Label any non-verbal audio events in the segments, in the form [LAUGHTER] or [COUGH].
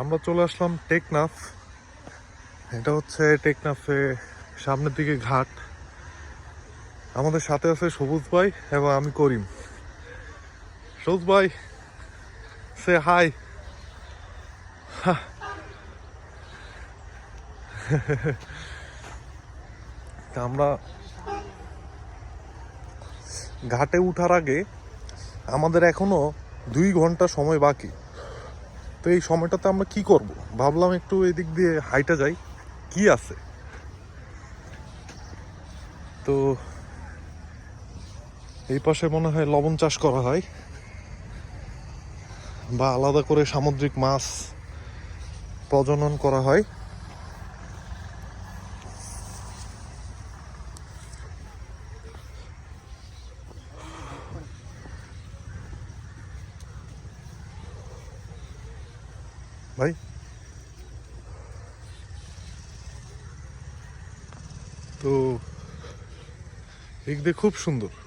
আমরা চলে আসলাম টেকনাফ। এটা হচ্ছে টেকনাফে সামনের দিকে ঘাট। আমাদের সাথে আছে সবুজ ভাই এবং আমি করিম। সবুজ ভাই সে হাই [LAUGHS] আমরা ঘাটে উঠার আগে আমাদের এখনও দুই ঘণ্টা সময় বাকি। তো এই সময়টাতে আমরা কি করব? ভাবলাম একটু এদিক দিয়ে হাইটা যাই। কি আছে? তো এই পাশে মনে হয় লবণ চাষ করা হয় বা আলাদা করে সামুদ্রিক মাছ প্রজনন করা হয়। ভাই। তো দেখতে খুব সুন্দর।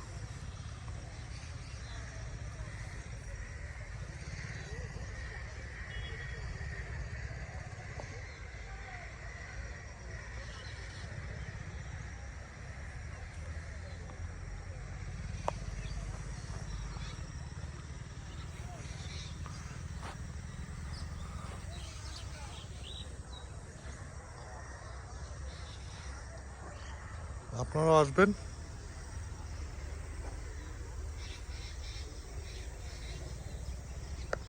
আপনারাও আসবেন